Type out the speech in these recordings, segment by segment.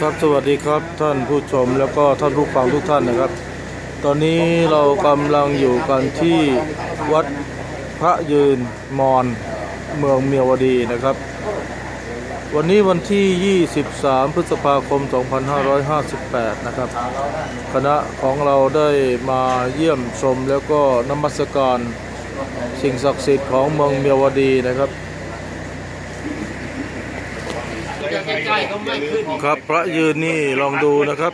ครับสวัสดีครับท่านผู้ชมแล้วก็ท่านผู้ฟังทุกท่านนะครับ ตอนนี้เรากำลังอยู่กันที่วัดพระยืนมอนเมืองเมียวดีนะครับ วันนี้วันที่ 23 พฤษภาคม 2558 นะครับ คณะของเราได้มาเยี่ยมชมแล้วก็นมัสการสิ่งศักดิ์สิทธิ์ของเมืองเมียวดีนะครับ ครับพระยืนนี่ลองดูนะครับ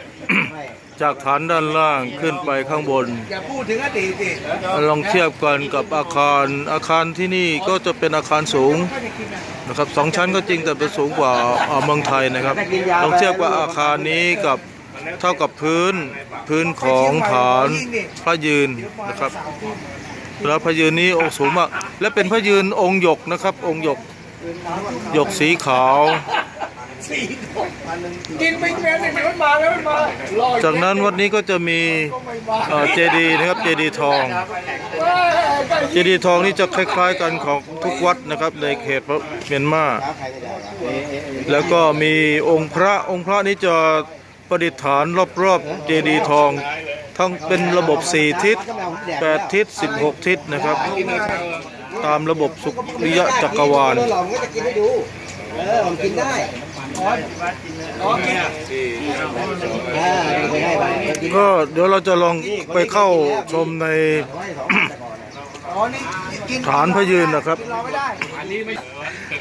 จากฐานด้านล่างขึ้นไปข้างบน อย่าพูดถึงอดีตสิลองเทียบกันกับอาคารอาคารที่นี่ก็จะเป็นอาคารสูงนะครับสองชั้นก็จริงแต่เป็นสูงกว่าเอ่อเมืองไทยนะครับ ลองเทียบกับอาคารนี้กับเท่ากับพื้นพื้นของฐานพระยืนนะครับ แล้วพระยืนนี้องค์สูงมากและเป็นพระยืนองค์หยกนะครับ องค์หยกหยกสีขาว กินไม่แม้เนี่ยมันมาแล้วมันมารออยู่จากนั้นวัดนี้ก็จะมีเจดีนะครับเจดีทอง เจดีย์ทองนี่จะคล้าย ๆ กันของทุกวัดนะครับในเขตเมียนมา แล้วก็มีองค์พระองค์พระนี้จะประดิษฐานรอบๆเจดีย์ทอง ทั้งเป็นระบบ 4 ทิศ 8 ทิศ 16 ทิศนะครับ ตามระบบสุริยะจักรวาลหลอมก็จะกินให้ดูเออผมกินได้อ๋อ กินอะอ่าไปให้ไปกินก็เดี๋ยวเราจะลองไปเข้าชมในอ๋อนี่กินฐานพระยืนนะครับรอไม่ได้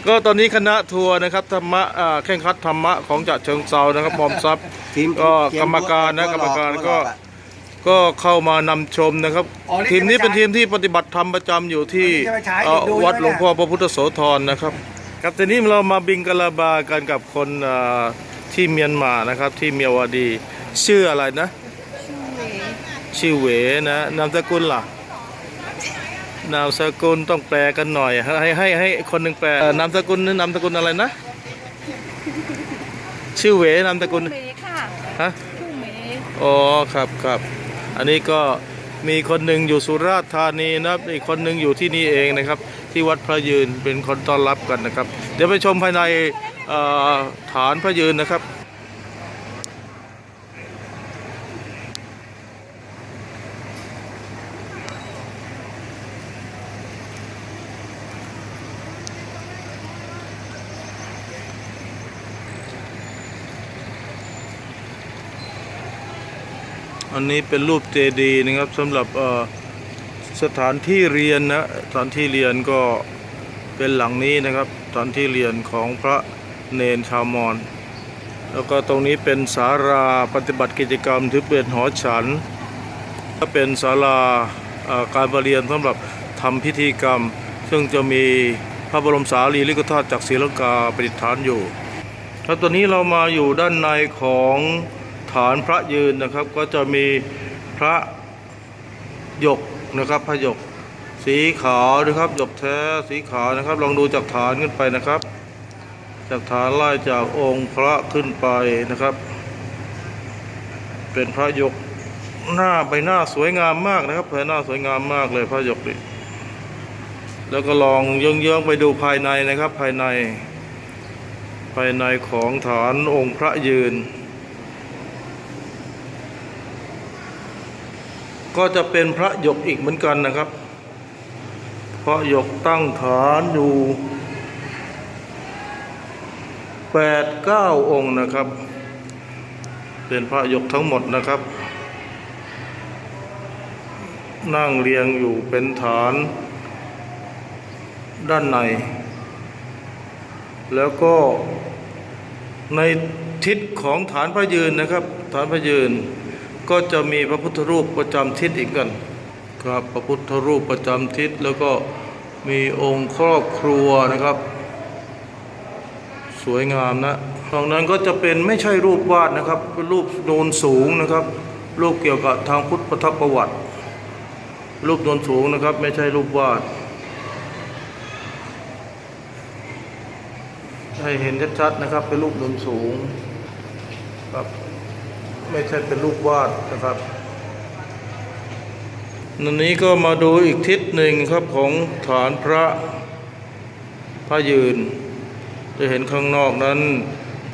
ก็ตอนนี้คณะทัวร์นะครับธรรมะอ่าแข่งขันธรรมะของจัดเชิงเซานะครับมอมทรัพย์ก็กรรมการนะกรรมการก็ก็เข้ามานำชมนะครับ ทีมนี้เป็นทีมที่ปฏิบัติธรรมประจำอยู่ที่เอ่อวัดหลวงพ่อพระพุทธโสธรนะครับ ครับทีนี้เรามาบิงกะลาบากันกับคนเอ่อที่เมียนมานะครับ ที่เมียวดี ชื่ออะไรนะ ชื่อเหวนะนามสกุลล่ะนามสกุลต้องแปลกันหน่อย ให้ให้ให้คนหนึ่งแปลเอ่อนามสกุลนี่นามสกุลอะไรนะ ชื่อเหวนามสกุลเมค่ะฮะทุ่งเมอ๋อครับครับ อันนี้ก็มีคนหนึ่งอยู่สุราษฎร์ธานีนะครับอีกคนหนึ่งอยู่ที่นี่เองนะครับ ที่วัดพระยืนเป็นคนต้อนรับกันนะครับ เดี๋ยวไปชมภายในฐานพระยืนนะครับอันนี้เป็นรูปเจดีย์นะครับสำหรับเอ่อ สถานที่เรียนนะสถานที่เรียนก็เป็นหลังนี้นะครับสถานที่เรียนของพระเนนชาวมอญแล้วก็ตรงนี้เป็นศาลาปฏิบัติกิจกรรมถือเป็นหอฉันก็เป็นศาลาการประเรียนสำหรับทำพิธีกรรม ซึ่งจะมีพระบรมสารีริกธาตุจากศรีลังกาประดิษฐานอยู่ครับตอนนี้เรามาอยู่ด้านในของฐานพระยืนนะครับ ก็จะมีพระหยก นะครับพระหยกสีขาวนะครับหยกแท้สีขาวนะครับ ลองดูจากฐานขึ้นไปนะครับ จากฐานไล่จากองค์พระขึ้นไปนะครับ เป็นพระหยกหน้าใบหน้าสวยงามมากนะครับใบหน้าสวยงามมากเลยพระหยกนี่แล้วก็ลองเยื้องๆไปดูภายในนะครับภายใน ภายในของฐานองค์พระยืน ก็จะเป็นพระหยกอีกเหมือนกันนะครับ พระหยกตั้งฐานอยู่แปดเก้าองค์นะครับ เป็นพระหยกทั้งหมดนะครับ นั่งเรียงอยู่เป็นฐานด้านใน แล้วก็ในทิศของฐานพระยืนนะครับ ฐานพระยืน ก็จะมีพระพุทธรูปประจำทิศอีกกันครับพระพุทธรูปประจำทิศแล้วก็มีองค์ครอบครัวนะครับ สวยงามนะตรงนั้นก็จะเป็นไม่ใช่รูปวาดนะครับเป็นรูปโนนสูงนะครับ รูปเกี่ยวกับทางพุทธประวัติ รูปโนนสูงนะครับ ไม่ใช่รูปวาดให้เห็นชัดๆนะครับเป็นรูปหนุนสูงครับ ไม่ใช่เป็นรูปวาดนะครับนันนี้ก็มาดูอีกทิศหนึ่งครับของฐานพระพระยืน จะเห็นข้างนอกนั้น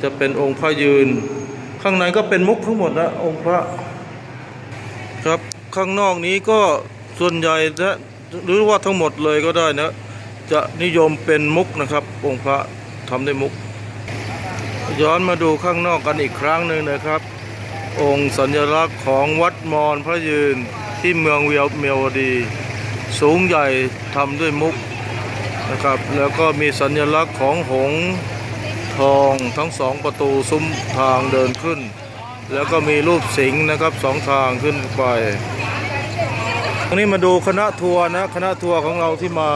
จะเป็นองค์พระยืน ข้างในก็เป็นมุกทั้งหมดนะองค์พระครับข้างนอกนี้ก็ส่วนใหญ่นะหรือว่าทั้งหมดเลยก็ได้นะ จะนิยมเป็นมุกนะครับ องค์พระทำด้วยมุก ย้อนมาดูข้างนอกกันอีกครั้งหนึ่งนะครับ องค์สัญลักษณ์ของวัดมอญพระยืนที่เมืองเวียเมียวดี สูงใหญ่ทำด้วยมุกนะครับ แล้วก็มีสัญลักษณ์ของหงทองทั้งสองประตูซุ้มทางเดินขึ้น แล้วก็มีรูปสิงห์นะครับสองทางขึ้นไปตรงนี้มาดูคณะทัวร์นะคณะทัวร์ของเราที่มา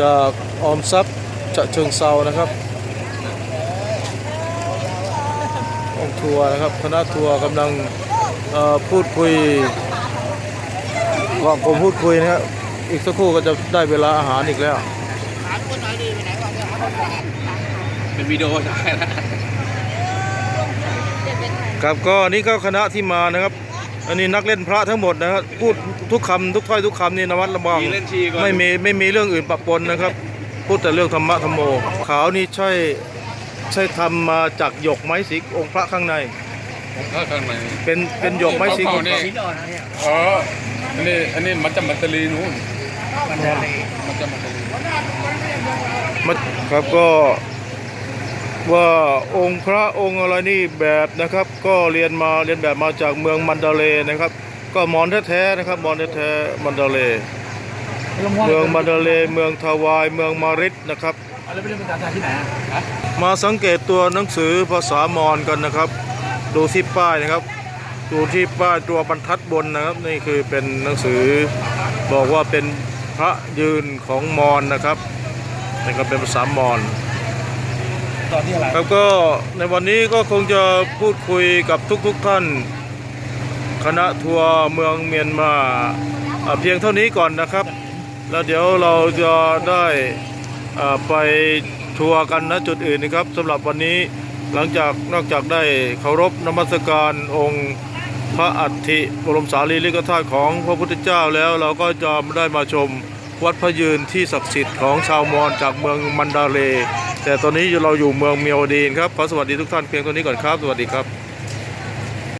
จากออมทรัพย์จะเชิงเซานะครับองค์ ทัวร์นะครับคณะทัวร์กำลังเอ่อพูดคุยก่อนผมพูดคุยนะครับอีกสักครู่ก็จะได้เวลาอาหารอีกแล้วเป็นวิดีโอใช่แล้วครับก็นี่ก็คณะที่มานะครับ อันนี้นักเล่นพระทั้งหมดนะครับพูดทุกคำทุกถ้อยทุกคำนี่นวัดระวังมีเล่นชีก่อนไม่มีไม่มีเรื่องอื่นปะปนนะครับ พูดแต่เรื่องธรรมะธรรมโมขาวนี่ใช่ ใช่ทำมาจากหยกไม้สีองค์พระข้างในก็ข้างในเป็นเป็นหยกไม้สีเขาเนี่ยอ๋ออันนี้อันนี้มันจะมัตตลีนู้นมันจะมันจะมัตตลีมันครับก็ว่าองค์พระองค์อะไรนี่แบบนะครับ ก็เรียนมาเรียนแบบมาจากเมืองมันดาเลย์นะครับ ก็มอนแท้ๆนะครับมอนแท้ๆมันดาเลย์ เมืองมันดาเลย์เมืองทวาย เมืองมาริดนะครับ แล้วไปเรียนภาษาไทยที่ไหนอะมาสังเกตตัวหนังสือภาษามอญกันนะครับ ดูที่ป้ายนะครับ ดูที่ป้ายตัวบรรทัดบนนะครับ นี่คือเป็นหนังสือบอกว่าเป็นพระยืนของมอญนะครับนี่ก็เป็นภาษามอญตอนที่อะไรครับก็ในวันนี้ก็คงจะพูดคุยกับทุกๆทท่าน คณะทัวร์เมืองเมียนมาอ่าเพียงเท่านี้ก่อนนะครับ แล้วเดี๋ยวเราจะได้อ่า ไปทัวร์กันณจุดอื่นนะครับสำหรับวันนี้หลังจากนอกจากได้เคารพนมัสการองค์พระอัฐิบรมสารีริกธาตุของพระพุทธเจ้าแล้วเราก็จะได้มาชมวัดพระยืนที่ศักดิ์สิทธิ์ของชาวมอญจากเมืองมันดาเล แต่ตอนนี้เราอยู่เมืองเมียวดีนครับขอสวัสดีทุกท่านเพียงเท่านี้ก่อนครับ สวัสดีครับ